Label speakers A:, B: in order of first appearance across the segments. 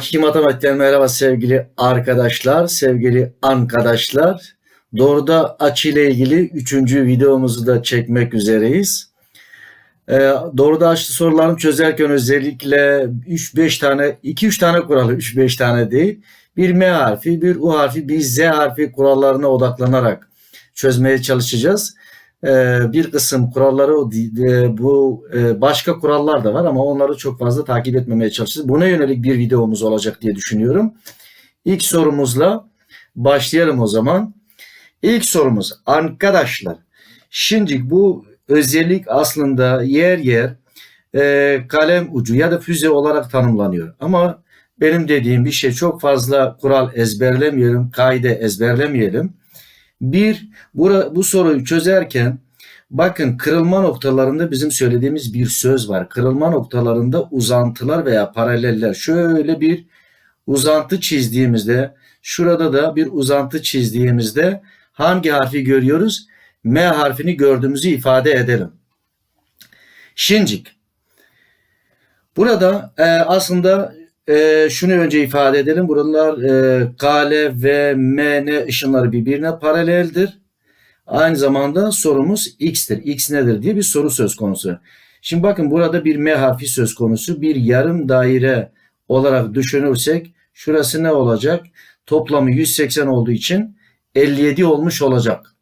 A: Hakiki Matematik'ten merhaba sevgili arkadaşlar, sevgili arkadaşlar. Doğruda açı ile ilgili üçüncü videomuzu da çekmek üzereyiz. Ee, doğruda açı sorularını çözerken özellikle 3-5 tane, 2-3 tane kuralı, 3-5 tane değil. Bir M harfi, bir U harfi, bir Z harfi kurallarına odaklanarak çözmeye çalışacağız. Ee, bir kısım kuralları e, bu e, başka kurallar da var ama onları çok fazla takip etmemeye çalışacağız. Buna yönelik bir videomuz olacak diye düşünüyorum. İlk sorumuzla başlayalım o zaman. İlk sorumuz arkadaşlar. Şimdi bu özellik aslında yer yer e, kalem ucu ya da füze olarak tanımlanıyor. Ama benim dediğim bir şey çok fazla kural ezberlemeyelim, kaide ezberlemeyelim. Bir, bu, bu soruyu çözerken bakın kırılma noktalarında bizim söylediğimiz bir söz var. Kırılma noktalarında uzantılar veya paraleller şöyle bir uzantı çizdiğimizde şurada da bir uzantı çizdiğimizde hangi harfi görüyoruz? M harfini gördüğümüzü ifade edelim. Şincik. Burada e, aslında e, şunu önce ifade edelim. Buralar e, L ve M, N ışınları birbirine paraleldir. Aynı zamanda sorumuz X'tir. X nedir diye bir soru söz konusu. Şimdi bakın burada bir M harfi söz konusu. Bir yarım daire olarak düşünürsek şurası ne olacak? Toplamı 180 olduğu için 57 olmuş olacak.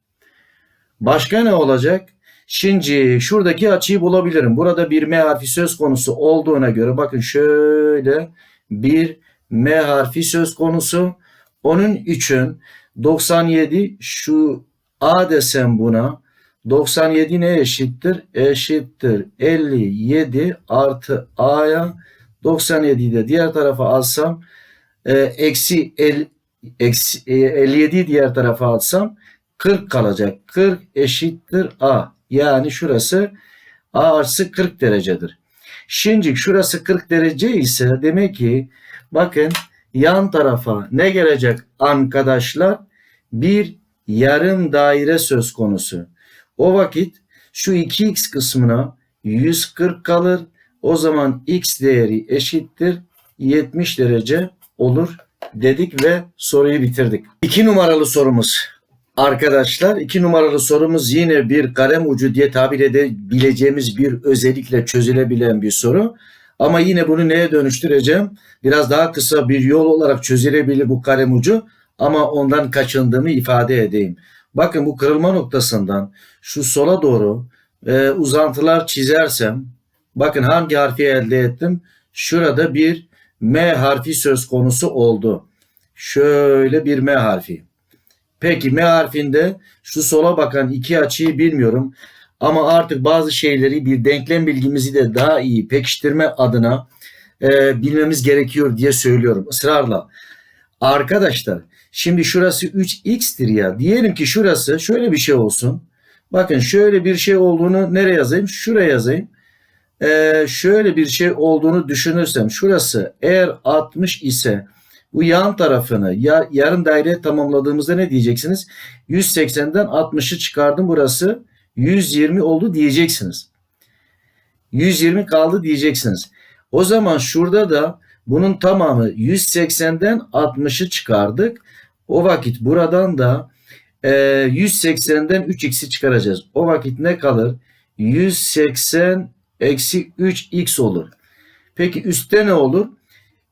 A: Başka ne olacak? Şimdi şuradaki açıyı bulabilirim. Burada bir M harfi söz konusu olduğuna göre bakın şöyle bir M harfi söz konusu. Onun için 97 şu A desem buna 97 ne eşittir? Eşittir 57 artı A'ya 97'yi de diğer tarafa alsam e, eksi, el, eksi e, 57'yi diğer tarafa alsam 40 kalacak. 40 eşittir A. Yani şurası A artı 40 derecedir. Şimdi şurası 40 derece ise demek ki bakın yan tarafa ne gelecek arkadaşlar? Bir yarım daire söz konusu. O vakit şu 2x kısmına 140 kalır. O zaman x değeri eşittir 70 derece olur dedik ve soruyu bitirdik. İki numaralı sorumuz. Arkadaşlar iki numaralı sorumuz yine bir kalem ucu diye tabir edebileceğimiz bir özellikle çözülebilen bir soru. Ama yine bunu neye dönüştüreceğim? Biraz daha kısa bir yol olarak çözülebilir bu kalem ucu ama ondan kaçındığımı ifade edeyim. Bakın bu kırılma noktasından şu sola doğru e, uzantılar çizersem bakın hangi harfi elde ettim? Şurada bir M harfi söz konusu oldu. Şöyle bir M harfi. Peki M harfinde şu sola bakan iki açıyı bilmiyorum. Ama artık bazı şeyleri bir denklem bilgimizi de daha iyi pekiştirme adına e, bilmemiz gerekiyor diye söylüyorum ısrarla. Arkadaşlar şimdi şurası 3x'tir ya. Diyelim ki şurası şöyle bir şey olsun. Bakın şöyle bir şey olduğunu nereye yazayım? Şuraya yazayım. Ee, şöyle bir şey olduğunu düşünürsem şurası eğer 60 ise bu yan tarafını ya, yarım daire tamamladığımızda ne diyeceksiniz? 180'den 60'ı çıkardım burası 120 oldu diyeceksiniz. 120 kaldı diyeceksiniz. O zaman şurada da bunun tamamı 180'den 60'ı çıkardık. O vakit buradan da e, 180'den 3x'i çıkaracağız. O vakit ne kalır? 180 eksi 3x olur. Peki üstte ne olur?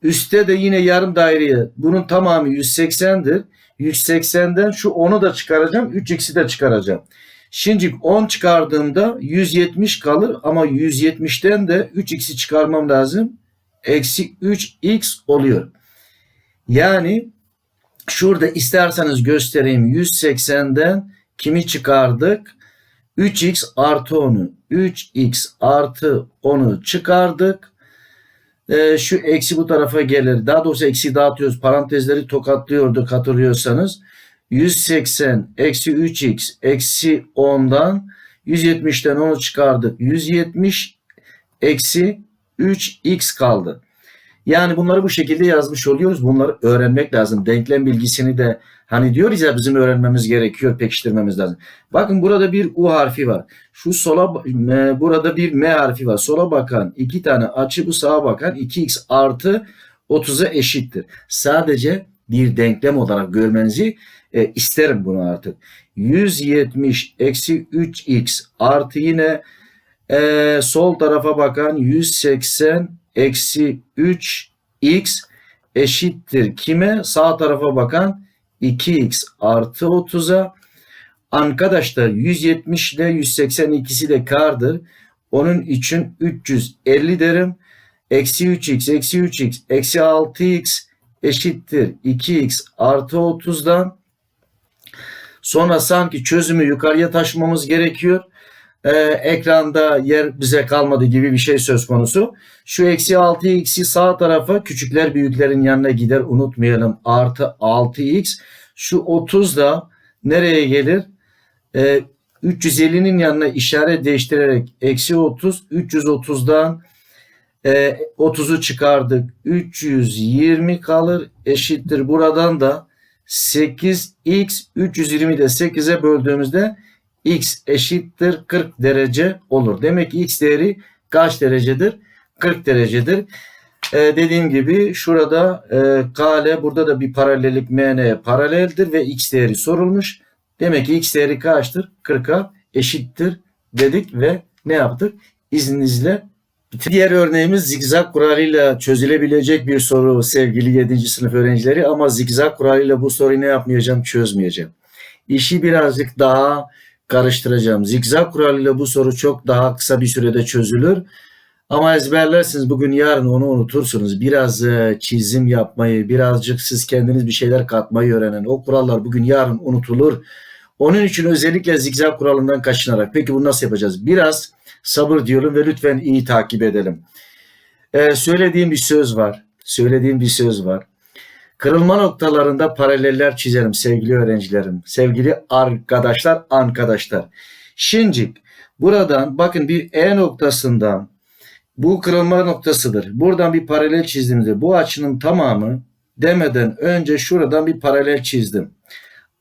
A: Üste de yine yarım daireye bunun tamamı 180'dir. 180'den şu 10'u da çıkaracağım. 3x'i de çıkaracağım. Şimdi 10 çıkardığımda 170 kalır ama 170'ten de 3x'i çıkarmam lazım. Eksi 3x oluyor. Yani şurada isterseniz göstereyim 180'den kimi çıkardık? 3x artı 10'u 3x artı 10'u çıkardık e, şu eksi bu tarafa gelir. Daha doğrusu eksi dağıtıyoruz. Parantezleri tokatlıyorduk hatırlıyorsanız. 180 eksi 3x eksi 10'dan 170'ten 10'u çıkardık. 170 eksi 3x kaldı. Yani bunları bu şekilde yazmış oluyoruz. Bunları öğrenmek lazım. Denklem bilgisini de hani diyoruz ya bizim öğrenmemiz gerekiyor, pekiştirmemiz lazım. Bakın burada bir U harfi var. Şu sola burada bir M harfi var. Sola bakan iki tane açı bu sağa bakan 2x artı 30'a eşittir. Sadece bir denklem olarak görmenizi e, isterim bunu artık. 170 eksi 3x artı yine e, sol tarafa bakan 180 eksi 3x eşittir kime? Sağ tarafa bakan 2x artı 30'a. Arkadaşlar 170 ile 180 ikisi de kardır. Onun için 350 derim. Eksi 3x eksi 3x eksi 6x eşittir 2x artı 30'dan. Sonra sanki çözümü yukarıya taşımamız gerekiyor. Ee, ekranda yer bize kalmadı gibi bir şey söz konusu. Şu eksi 6x'i sağ tarafa küçükler büyüklerin yanına gider unutmayalım. Artı 6x. Şu 30 da nereye gelir? Ee, 350'nin yanına işaret değiştirerek eksi 30. 330'dan e, 30'u çıkardık. 320 kalır eşittir. Buradan da 8x 320'de 8'e böldüğümüzde x eşittir 40 derece olur. Demek ki x değeri kaç derecedir? 40 derecedir. Ee, dediğim gibi şurada e, KL burada da bir paralellik MN paraleldir ve x değeri sorulmuş. Demek ki x değeri kaçtır? 40'a eşittir dedik ve ne yaptık? İzninizle Diğer örneğimiz zigzag kuralıyla çözülebilecek bir soru sevgili 7. sınıf öğrencileri ama zigzag kuralıyla bu soruyu ne yapmayacağım çözmeyeceğim. İşi birazcık daha karıştıracağım. Zigzag kuralıyla bu soru çok daha kısa bir sürede çözülür. Ama ezberlersiniz bugün yarın onu unutursunuz. Biraz e, çizim yapmayı, birazcık siz kendiniz bir şeyler katmayı öğrenin. O kurallar bugün yarın unutulur. Onun için özellikle zigzag kuralından kaçınarak. Peki bunu nasıl yapacağız? Biraz sabır diyorum ve lütfen iyi takip edelim. Ee, söylediğim bir söz var. Söylediğim bir söz var. Kırılma noktalarında paraleller çizerim sevgili öğrencilerim. Sevgili arkadaşlar, arkadaşlar. Şimdi buradan bakın bir E noktasından bu kırılma noktasıdır. Buradan bir paralel çizdiğimde bu açının tamamı demeden önce şuradan bir paralel çizdim.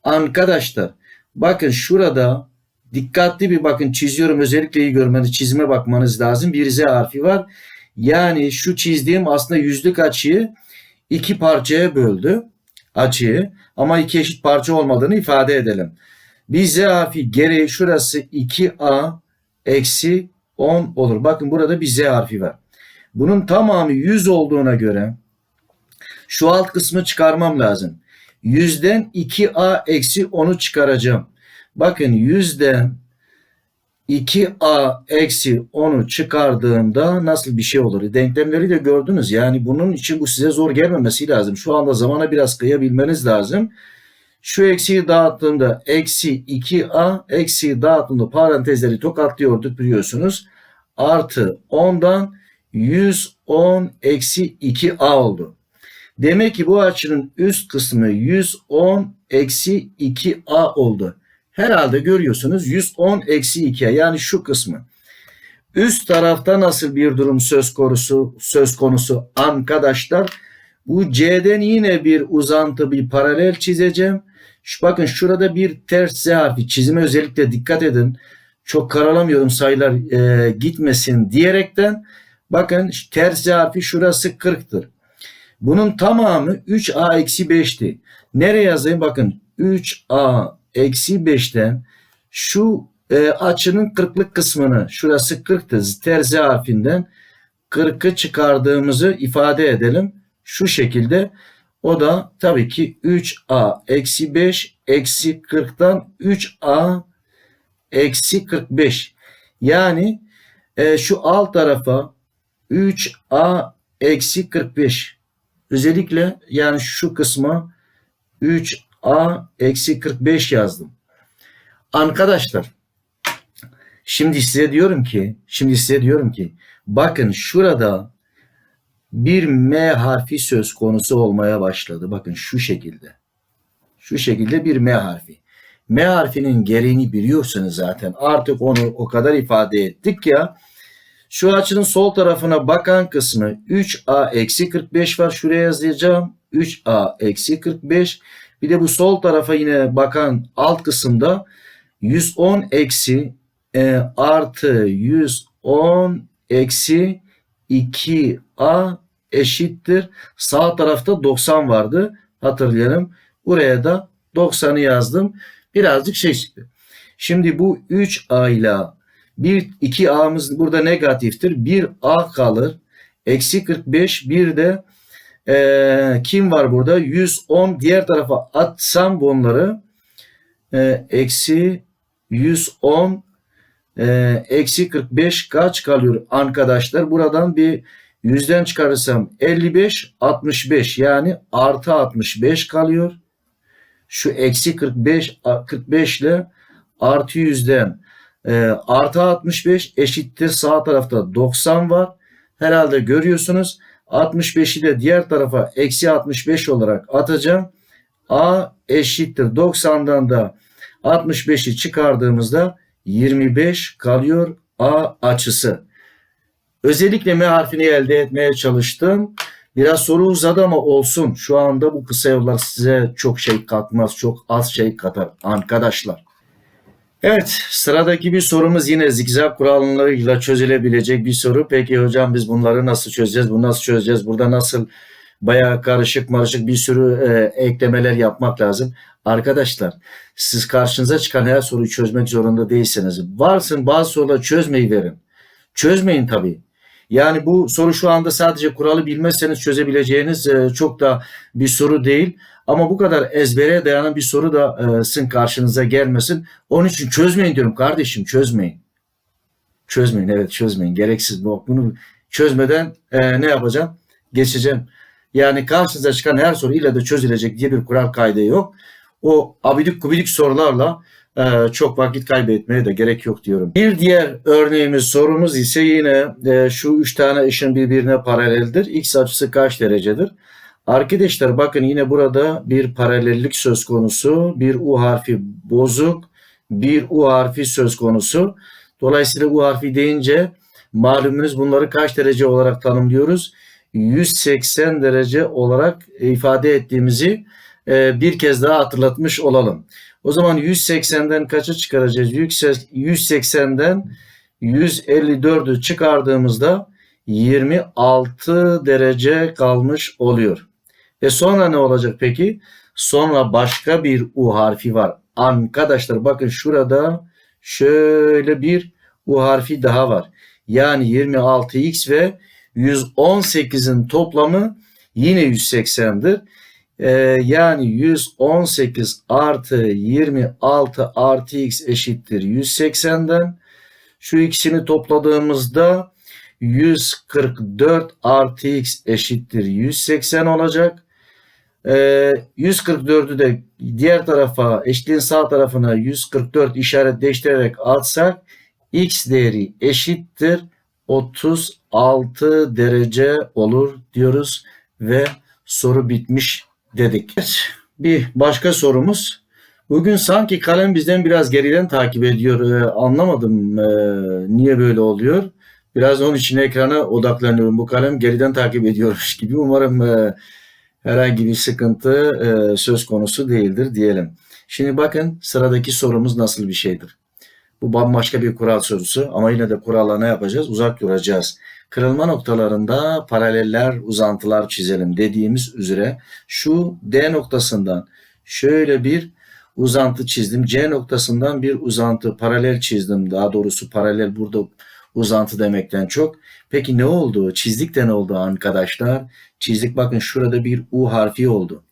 A: Arkadaşlar bakın şurada dikkatli bir bakın çiziyorum özellikle iyi görmeniz çizime bakmanız lazım. Bir Z harfi var. Yani şu çizdiğim aslında yüzlük açıyı iki parçaya böldü açıyı ama iki eşit parça olmadığını ifade edelim. Bir Z harfi gereği şurası 2A eksi 10 olur. Bakın burada bir Z harfi var. Bunun tamamı 100 olduğuna göre şu alt kısmı çıkarmam lazım. 100'den 2A eksi 10'u çıkaracağım. Bakın yüzden 2a eksi 10'u çıkardığımda nasıl bir şey olur? Denklemleri de gördünüz. Yani bunun için bu size zor gelmemesi lazım. Şu anda zamana biraz kıyabilmeniz lazım. Şu eksiyi dağıttığımda eksi 2a eksi dağıttığımda parantezleri tokatlıyorduk biliyorsunuz. Artı 10'dan 110 eksi 2a oldu. Demek ki bu açının üst kısmı 110 eksi 2a oldu herhalde görüyorsunuz 110 eksi 2'ye yani şu kısmı. Üst tarafta nasıl bir durum söz konusu söz konusu arkadaşlar? Bu C'den yine bir uzantı bir paralel çizeceğim. Şu, bakın şurada bir ters Z harfi çizime özellikle dikkat edin. Çok karalamıyorum sayılar e, gitmesin diyerekten. Bakın ters Z harfi şurası 40'tır. Bunun tamamı 3A eksi 5'ti. Nereye yazayım? Bakın 3A eksi 5'ten şu e, açının 40'lık kısmını şurası 40'tı terzi harfinden 40'ı çıkardığımızı ifade edelim. Şu şekilde o da tabii ki 3a eksi 5 eksi 40'tan 3a eksi 45. Yani e, şu alt tarafa 3a eksi 45. Özellikle yani şu kısma 3 A eksi 45 yazdım. Arkadaşlar şimdi size diyorum ki şimdi size diyorum ki bakın şurada bir M harfi söz konusu olmaya başladı. Bakın şu şekilde. Şu şekilde bir M harfi. M harfinin gereğini biliyorsunuz zaten. Artık onu o kadar ifade ettik ya. Şu açının sol tarafına bakan kısmı 3A eksi 45 var. Şuraya yazacağım. 3A eksi 45 bir de bu sol tarafa yine bakan alt kısımda 110 eksi e, artı 110 eksi 2a eşittir. Sağ tarafta 90 vardı. Hatırlayalım. Buraya da 90'ı yazdım. Birazcık şey çıktı. Şimdi bu 3A ile 1, 2A'mız burada negatiftir. 1A kalır. Eksi 45 bir de e, kim var burada? 110 diğer tarafa atsam bunları e, eksi 110 e, eksi 45 kaç kalıyor arkadaşlar? Buradan bir yüzden çıkarırsam 55 65 yani artı 65 kalıyor. Şu eksi 45 45 ile artı yüzden e, artı 65 eşittir sağ tarafta 90 var. Herhalde görüyorsunuz. 65'i de diğer tarafa eksi 65 olarak atacağım. A eşittir 90'dan da 65'i çıkardığımızda 25 kalıyor A açısı. Özellikle M harfini elde etmeye çalıştım. Biraz soru uzadı ama olsun. Şu anda bu kısa yollar size çok şey katmaz. Çok az şey katar arkadaşlar. Evet sıradaki bir sorumuz yine zigzag kurallarıyla çözülebilecek bir soru. Peki hocam biz bunları nasıl çözeceğiz? Bunu nasıl çözeceğiz? Burada nasıl bayağı karışık marışık bir sürü e, eklemeler yapmak lazım. Arkadaşlar siz karşınıza çıkan her soruyu çözmek zorunda değilsiniz. Varsın bazı soruları çözmeyi verin. Çözmeyin tabii. Yani bu soru şu anda sadece kuralı bilmezseniz çözebileceğiniz e, çok da bir soru değil. Ama bu kadar ezbere dayanan bir soru da e, sizin karşınıza gelmesin. Onun için çözmeyin diyorum kardeşim çözmeyin. Çözmeyin evet çözmeyin. Gereksiz bu. Bunu çözmeden e, ne yapacağım? Geçeceğim. Yani karşınıza çıkan her soru ile de çözülecek diye bir kural kaydı yok. O abidik kubidik sorularla e, çok vakit kaybetmeye de gerek yok diyorum. Bir diğer örneğimiz sorumuz ise yine e, şu üç tane ışın birbirine paraleldir. X açısı kaç derecedir? Arkadaşlar bakın yine burada bir paralellik söz konusu. Bir U harfi bozuk. Bir U harfi söz konusu. Dolayısıyla U harfi deyince malumunuz bunları kaç derece olarak tanımlıyoruz? 180 derece olarak ifade ettiğimizi e, bir kez daha hatırlatmış olalım. O zaman 180'den kaça çıkaracağız? 180'den 154'ü çıkardığımızda 26 derece kalmış oluyor. E sonra ne olacak peki? Sonra başka bir U harfi var. Arkadaşlar bakın şurada şöyle bir U harfi daha var. Yani 26x ve 118'in toplamı yine 180'dir. Ee, yani 118 artı 26 artı x eşittir 180'den. Şu ikisini topladığımızda 144 artı x eşittir 180 olacak. Ee, 144'ü de diğer tarafa eşitliğin sağ tarafına 144 işaret değiştirerek atsak x değeri eşittir 36 derece olur diyoruz ve soru bitmiş dedik. Bir başka sorumuz. Bugün sanki kalem bizden biraz geriden takip ediyor. Ee, anlamadım e, niye böyle oluyor. Biraz onun için ekrana odaklanıyorum. Bu kalem geriden takip ediyormuş gibi. Umarım e, herhangi bir sıkıntı e, söz konusu değildir diyelim. Şimdi bakın sıradaki sorumuz nasıl bir şeydir. Bu bambaşka bir kural sorusu ama yine de kuralla ne yapacağız? Uzak duracağız. Kırılma noktalarında paraleller, uzantılar çizelim dediğimiz üzere şu D noktasından şöyle bir uzantı çizdim. C noktasından bir uzantı paralel çizdim. Daha doğrusu paralel burada uzantı demekten çok. Peki ne oldu? Çizdik de ne oldu arkadaşlar? Çizdik bakın şurada bir U harfi oldu.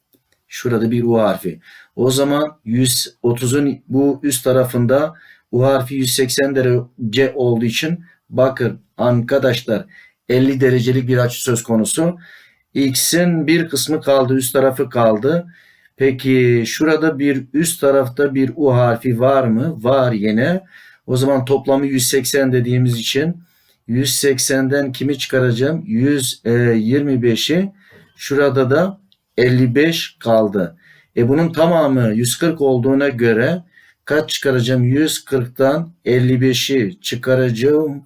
A: Şurada bir U harfi. O zaman 130'un bu üst tarafında U harfi 180 derece olduğu için bakın arkadaşlar 50 derecelik bir açı söz konusu. X'in bir kısmı kaldı, üst tarafı kaldı. Peki şurada bir üst tarafta bir U harfi var mı? Var yine. O zaman toplamı 180 dediğimiz için 180'den kimi çıkaracağım? 125'i. Şurada da 55 kaldı. E bunun tamamı 140 olduğuna göre kaç çıkaracağım? 140'tan 55'i çıkaracağım.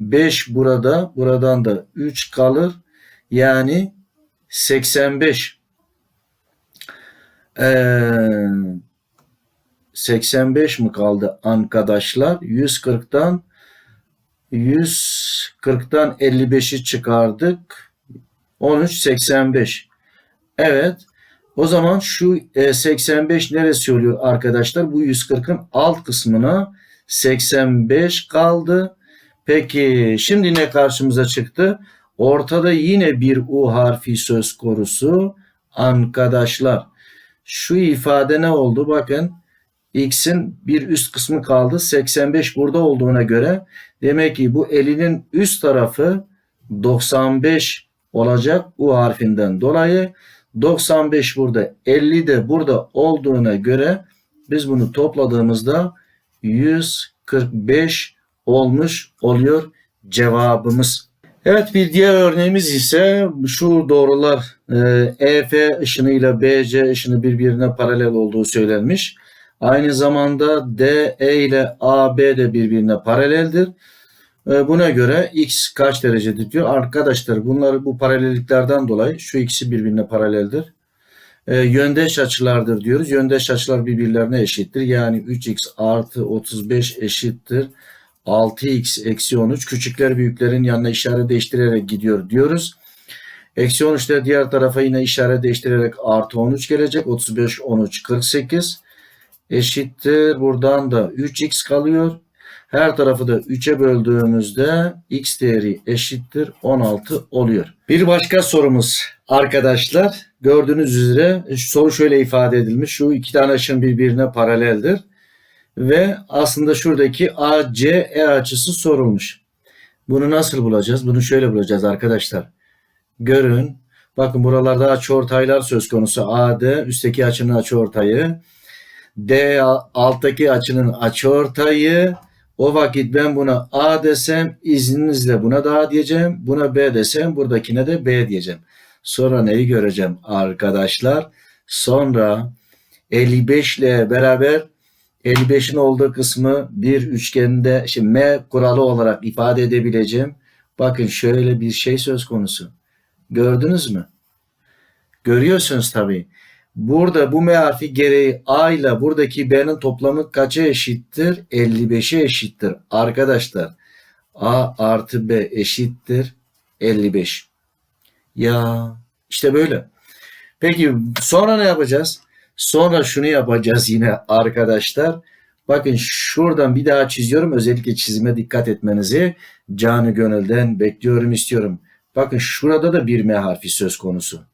A: 5 burada. Buradan da 3 kalır. Yani 85. Ee, 85 mi kaldı arkadaşlar? 140'tan 140'tan 55'i çıkardık. 13, 85. Evet. O zaman şu e, 85 neresi oluyor arkadaşlar? Bu 140'ın alt kısmına 85 kaldı. Peki şimdi ne karşımıza çıktı? Ortada yine bir U harfi söz konusu arkadaşlar. Şu ifade ne oldu? Bakın x'in bir üst kısmı kaldı. 85 burada olduğuna göre demek ki bu elinin üst tarafı 95 olacak U harfinden dolayı. 95 burada 50 de burada olduğuna göre biz bunu topladığımızda 145 olmuş oluyor cevabımız. Evet bir diğer örneğimiz ise şu doğrular e, EF ışınıyla BC ışını birbirine paralel olduğu söylenmiş. Aynı zamanda DE ile AB de birbirine paraleldir. E, buna göre x kaç derecedir diyor. Arkadaşlar bunlar bu paralelliklerden dolayı şu ikisi birbirine paraleldir. E, yöndeş açılardır diyoruz. Yöndeş açılar birbirlerine eşittir. Yani 3x artı 35 eşittir 6x eksi 13 küçükler büyüklerin yanına işaret değiştirerek gidiyor diyoruz. Eksi 13 de diğer tarafa yine işaret değiştirerek artı 13 gelecek. 35, 13, 48 eşittir. Buradan da 3x kalıyor. Her tarafı da 3'e böldüğümüzde x değeri eşittir 16 oluyor. Bir başka sorumuz arkadaşlar. Gördüğünüz üzere soru şöyle ifade edilmiş. Şu iki tane ışın birbirine paraleldir ve aslında şuradaki ACE açısı sorulmuş. Bunu nasıl bulacağız? Bunu şöyle bulacağız arkadaşlar. Görün. Bakın buralarda açıortaylar söz konusu. AD üstteki açının açıortayı. D alttaki açının açıortayı. O vakit ben buna A desem izninizle buna da A diyeceğim. Buna B desem buradakine de B diyeceğim. Sonra neyi göreceğim arkadaşlar? Sonra 55 ile beraber 55'in olduğu kısmı bir üçgende şimdi M kuralı olarak ifade edebileceğim. Bakın şöyle bir şey söz konusu. Gördünüz mü? Görüyorsunuz tabii. Burada bu M gereği A ile buradaki B'nin toplamı kaça eşittir? 55'e eşittir. Arkadaşlar A artı B eşittir 55. Ya işte böyle. Peki sonra ne yapacağız? Sonra şunu yapacağız yine arkadaşlar. Bakın şuradan bir daha çiziyorum. Özellikle çizime dikkat etmenizi canı gönülden bekliyorum istiyorum. Bakın şurada da bir M harfi söz konusu.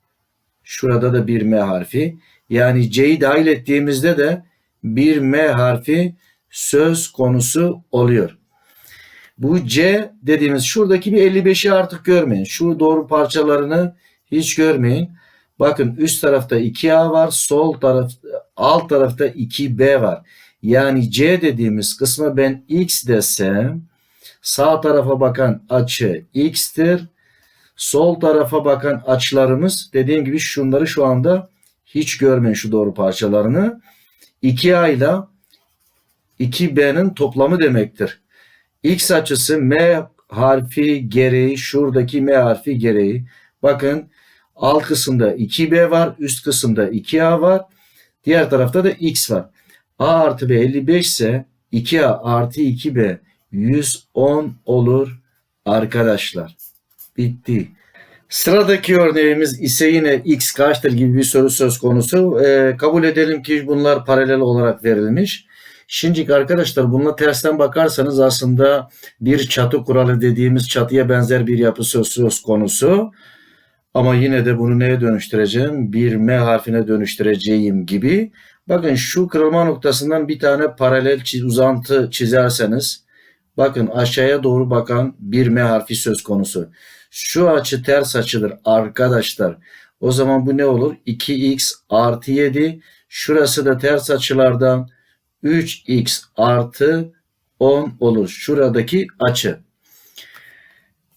A: Şurada da bir M harfi. Yani C'yi dahil ettiğimizde de bir M harfi söz konusu oluyor. Bu C dediğimiz şuradaki bir 55'i artık görmeyin. Şu doğru parçalarını hiç görmeyin. Bakın üst tarafta 2A var, sol taraf alt tarafta 2B var. Yani C dediğimiz kısma ben X desem sağ tarafa bakan açı X'tir. Sol tarafa bakan açılarımız dediğim gibi şunları şu anda hiç görmeyin şu doğru parçalarını. 2A ile 2B'nin toplamı demektir. X açısı M harfi gereği şuradaki M harfi gereği bakın Alt kısımda 2B var. Üst kısımda 2A var. Diğer tarafta da X var. A artı B 55 ise 2A artı 2B 110 olur arkadaşlar. Bitti. Sıradaki örneğimiz ise yine x kaçtır gibi bir soru söz konusu. Ee, kabul edelim ki bunlar paralel olarak verilmiş. Şimdi arkadaşlar bununla tersten bakarsanız aslında bir çatı kuralı dediğimiz çatıya benzer bir yapı söz, söz konusu. Ama yine de bunu neye dönüştüreceğim? Bir M harfine dönüştüreceğim gibi. Bakın şu kırılma noktasından bir tane paralel çiz, uzantı çizerseniz bakın aşağıya doğru bakan bir M harfi söz konusu. Şu açı ters açıdır arkadaşlar. O zaman bu ne olur? 2x artı 7. Şurası da ters açılardan 3x artı 10 olur. Şuradaki açı.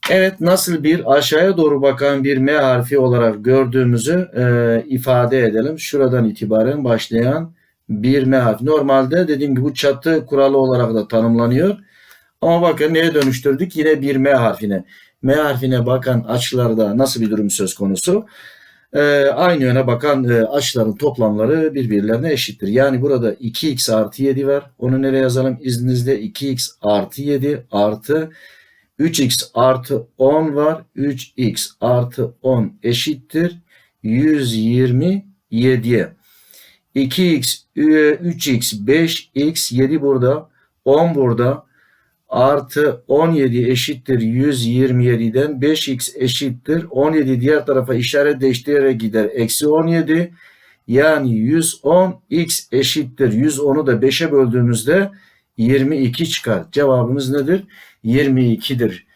A: Evet nasıl bir aşağıya doğru bakan bir M harfi olarak gördüğümüzü e, ifade edelim. Şuradan itibaren başlayan bir M harfi. Normalde dediğim gibi bu çatı kuralı olarak da tanımlanıyor. Ama bakın neye dönüştürdük? Yine bir M harfine. M harfine bakan açılarda nasıl bir durum söz konusu? E, aynı yöne bakan e, açıların toplamları birbirlerine eşittir. Yani burada 2x artı 7 var. Onu nereye yazalım? İzninizle 2x artı 7 artı 3x artı 10 var. 3x artı 10 eşittir 127'ye. 2x, 3x, 5x, 7 burada, 10 burada. Artı 17 eşittir 127'den 5x eşittir 17 diğer tarafa işaret değiştirerek gider. Eksi 17 yani 110 x eşittir 110'u da 5'e böldüğümüzde 22 çıkar. Cevabımız nedir? 22'dir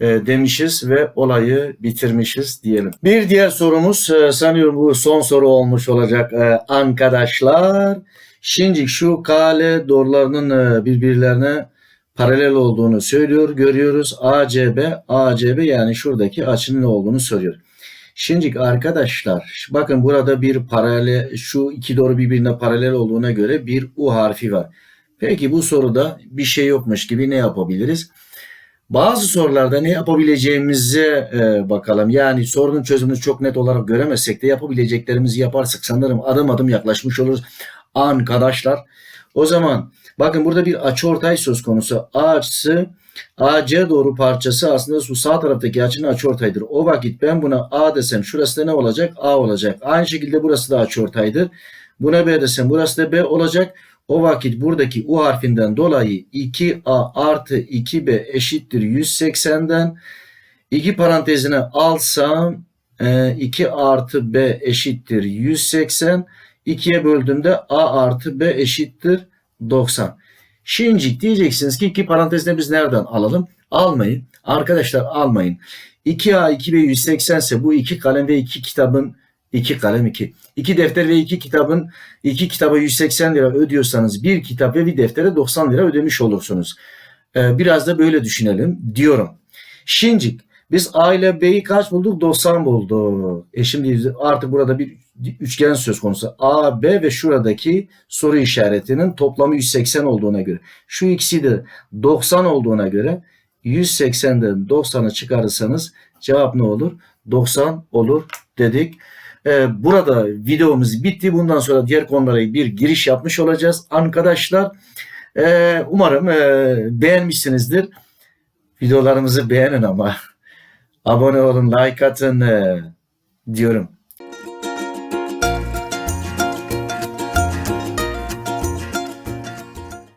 A: e, demişiz ve olayı bitirmişiz diyelim. Bir diğer sorumuz e, sanıyorum bu son soru olmuş olacak e, arkadaşlar. Şimdi şu kale doğrularının birbirlerine paralel olduğunu söylüyor, görüyoruz. ACB, ACB yani şuradaki açının ne olduğunu soruyor. Şimdi arkadaşlar bakın burada bir paralel şu iki doğru birbirine paralel olduğuna göre bir U harfi var. Peki bu soruda bir şey yokmuş gibi ne yapabiliriz? Bazı sorularda ne yapabileceğimize e, bakalım. Yani sorunun çözümünü çok net olarak göremezsek de yapabileceklerimizi yaparsak sanırım adım adım yaklaşmış oluruz. Arkadaşlar o zaman bakın burada bir açıortay söz konusu. A açısı AC doğru parçası aslında şu sağ taraftaki açının açıortaydır. O vakit ben buna A desem şurası da ne olacak? A olacak. Aynı şekilde burası da açıortaydır. Buna B desem burası da B olacak. O vakit buradaki U harfinden dolayı 2A artı 2B eşittir 180'den 2 parantezine alsam 2 artı B eşittir 180. 2'ye böldüğümde A artı B eşittir 90. Şimdi diyeceksiniz ki iki parantezine biz nereden alalım? Almayın. Arkadaşlar almayın. 2A 2B 180 ise bu iki kalem ve iki kitabın iki kalem iki. İki defter ve iki kitabın iki kitaba 180 lira ödüyorsanız bir kitap ve bir deftere 90 lira ödemiş olursunuz. Ee, biraz da böyle düşünelim diyorum. Şimdi biz A ile B'yi kaç bulduk? 90 bulduk. E şimdi artık burada bir üçgen söz konusu. A, B ve şuradaki soru işaretinin toplamı 180 olduğuna göre. Şu ikisi de 90 olduğuna göre 180'den 90'ı çıkarırsanız cevap ne olur? 90 olur dedik. Ee, burada videomuz bitti. Bundan sonra diğer konulara bir giriş yapmış olacağız. Arkadaşlar e, umarım e, beğenmişsinizdir. Videolarımızı beğenin ama abone olun, like atın e, diyorum.